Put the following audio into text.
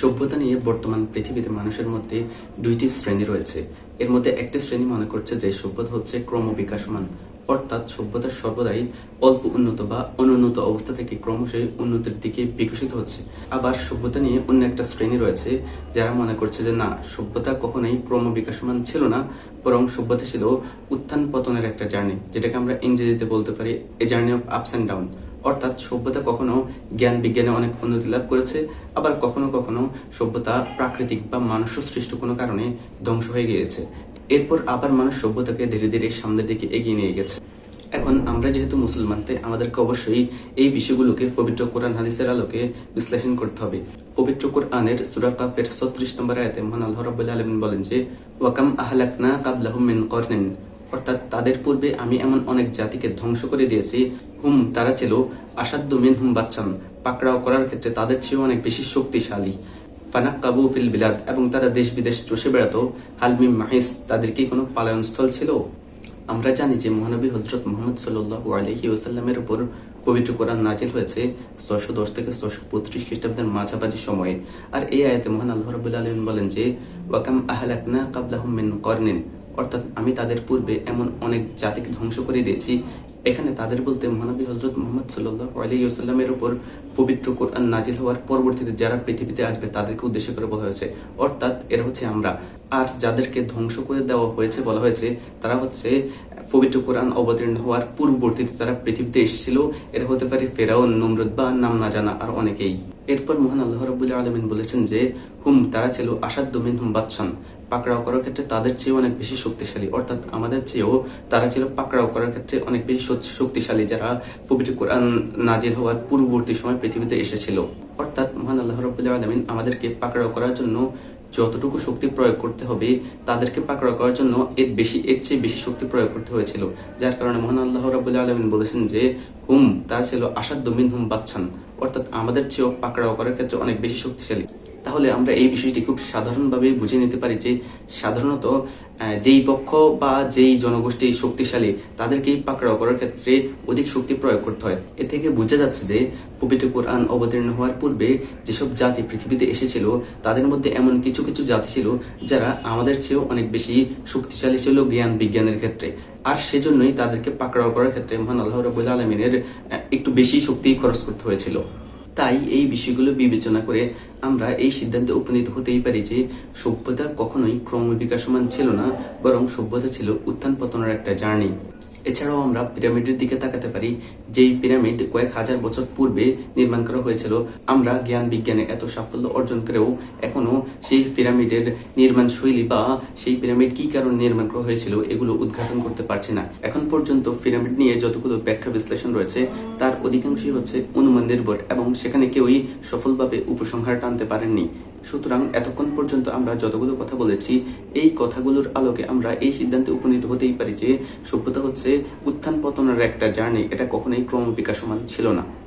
সভ্যতা নিয়ে বর্তমান পৃথিবীতে মানুষের মধ্যে দুইটি শ্রেণি রয়েছে। এর মধ্যে একটি শ্রেণি মনে করছে যে সভ্যতা হচ্ছে ক্রমবিকাশমান, অর্থাৎ সভ্যতা সর্বদাই অল্প উন্নত বা অনুন্নত অবস্থা থেকে ক্রমশই উন্নতির দিকে বিকশিত হচ্ছে। আবার সভ্যতা নিয়ে অন্য একটা শ্রেণি রয়েছে, যারা মনে করছে যে না, সভ্যতা কখনোই ক্রমবিকাশমান ছিল না, বরং সভ্যতা ছিল উত্থান পতনের একটা জার্নি, যেটাকে আমরা ইংরেজিতে বলতে পারি a journey of ups and down অর্থাৎ সভ্যতা কখনো জ্ঞান বিজ্ঞানে অনেক উন্নতি লাভ করেছে, আবার কখনো কখনো সভ্যতা প্রাকৃতিক বা মানুষ সৃষ্ট কোনো কারণে ধ্বংস হয়ে গিয়েছে। এরপর আবার মানুষ সভ্যতাকে ধীরে ধীরে সামনের দিকে এগিয়ে নিয়ে গেছে। এখন আমরা যেহেতু মুসলমান, তাই আমাদেরকে অবশ্যই এই বিষয়গুলোকে পবিত্র কোরআন হাদিসের আলোকে বিশ্লেষণ করতে হবে। পবিত্র কোরআনের সূরা কাফের 36 নম্বর আয়াতে মহান আল্লাহ রাব্বুল আলামিন বলেন যে ওয়াকাম আহলাকনা কাবলাহুম মিন করনিন। অর্থাৎ তাদের পূর্বে আমি এমন অনেক জাতিকে ধ্বংস করে দিয়েছি। হুম, তারা ছিল আসাধ্য মিন হুম বাচ্চান। পাকড়াও করার ক্ষেত্রে তাদের চেয়েও অনেক বেশি শক্তিশালী। ফানাক কাবু ফিল বিলাদ, এবং তারা দেশ বিদেশ চষে বেড়াতো। হালমি মাহিস, তাদের কি কোনো পালায়নস্থল ছিল? আমরা জানি যে মহানবী হজরত মোহাম্মদ সাল্লাহ আলহি ওসাল্লামের উপর পবিত্র কোরআন নাজিল হয়েছে ছয়শো দশ থেকে ছয়শো পঁয়ত্রিশ খ্রিস্টাব্দের মাঝামাঝি সময়ে। আর এই আয়াতে মহান আল্লাহ রবুল্লা আলম বলেন যে ওয়াকাম আহলাকনা কাবলাহুম মিন করনিন। অর্থাৎ আমি তাদের পূর্বে এমন অনেক জাতিকে ধ্বংস করে দিয়েছি। এখানে তাদের বলতে মহানবী হজরত মোহাম্মদ সাল্লাহ আলাইসাল্লামের উপর পবিত্র কোরআন নাজিল হওয়ার পরবর্তীতে যারা পৃথিবীতে আসবে তাদেরকে উদ্দেশ্য করে বলা হয়েছে। অর্থাৎ এরা হচ্ছে আমরা। আর যাদেরকে ধ্বংস করে দেওয়া হয়েছে বলা হয়েছে, তারা হচ্ছে পবিত্র কোরআন অবতীর্ণ হওয়ার পূর্ববর্তীতে তারা পৃথিবীতে এসেছিল। এরা হতে পারে ফেরাউন, নমরুদ বা নাম না জানা আর অনেকেই। এরপর মহান আল্লাহ রবুল্লাহ আলমিন বলেছেন যে, হুম, তারা ছিল আসাধ্য মিন হুম বাদশান। পাকড়াও করার ক্ষেত্রে তাদের চেয়েও অনেক বেশি শক্তিশালী। অর্থাৎ আমাদের চেয়েও তারা ছিল পাকড়াও করার ক্ষেত্রে অনেক বেশি শক্তিশালী যারা পবিত্র কোরআন নাজির হওয়ার পূর্ববর্তী সময় পৃথিবীতে এসেছিল। অর্থাৎ মহান আল্লাহ রবুল্লাহ আলমিন আমাদেরকে পাকড়াও করার জন্য যতটুকু শক্তি প্রয়োগ করতে হবে তাদেরকে পাকড়া করার জন্য এর বেশি, এর চেয়ে বেশি শক্তি প্রয়োগ করতে হয়েছিল। যার কারণে মহান আল্লাহ রাবুল আলমিন বলেছেন যে, হুম, তার ছিল আসাদ্য মিন হুম বাচ্চান অর্থাৎ আমাদের চেয়েও পাকড়াও করার ক্ষেত্রে অনেক বেশি শক্তিশালী। তাহলে আমরা এই বিষয়টি খুব সাধারণভাবে বুঝে নিতে পারি যে সাধারণত যেই পক্ষ বা যেই জনগোষ্ঠী শক্তিশালী তাদেরকেই পাকড়াও করার ক্ষেত্রে অধিক শক্তি প্রয়োগ করতে হয়। এ থেকে বোঝা যাচ্ছে যে পবিত্র কোরআন অবতীর্ণ হওয়ার পূর্বে যেসব জাতি পৃথিবীতে এসেছিল, তাদের মধ্যে এমন কিছু কিছু জাতি ছিল যারা আমাদের চেয়েও অনেক বেশি শক্তিশালী ছিল জ্ঞান বিজ্ঞানের ক্ষেত্রে। আর সেজন্যই তাদেরকে পাকড়াও করার ক্ষেত্রে মহান আল্লাহ রবুল আলমিনের একটু বেশি শক্তি খরচ করতে হয়েছিল। তাই এই বিষয়গুলো বিবেচনা করে আমরা এই সিদ্ধান্তে উপনীত হতেই পারি যে সভ্যতা কখনোই ক্রমবিকাশমান ছিল না, বরং সভ্যতা ছিল উত্থান পতনের একটা জার্নি। এছাড়াও আমরা পিরামিডের দিকে তাকাতে পারি, যেই পিরামিড কয়েক হাজার বছর পূর্বে নির্মাণ করা হয়েছিল। আমরা জ্ঞান বিজ্ঞানে এত সাফল্য অর্জন করেও এখনও সেই পিরামিডের নির্মাণ শৈলী বা সেই পিরামিড কি কারণে নির্মাণ করা হয়েছিল এগুলো উদ্ঘাটন করতে পারছি না। এখন পর্যন্ত পিরামিড নিয়ে যতগুলো ব্যাখ্যা বিশ্লেষণ রয়েছে, তার অধিকাংশই হচ্ছে অনুমান নির্ভর এবং সেখানে কেউই সফলভাবে উপসংহার টানতে পারেননি। সুতরাং এতক্ষণ পর্যন্ত আমরা যতগুলো কথা বলেছি, এই কথাগুলোর আলোকে আমরা এই সিদ্ধান্তে উপনীত হতেই পারি যে সভ্যতা হচ্ছে উত্থান পতনের একটা জার্নি, এটা কখনোই ক্রমবিকাশমান ছিল না।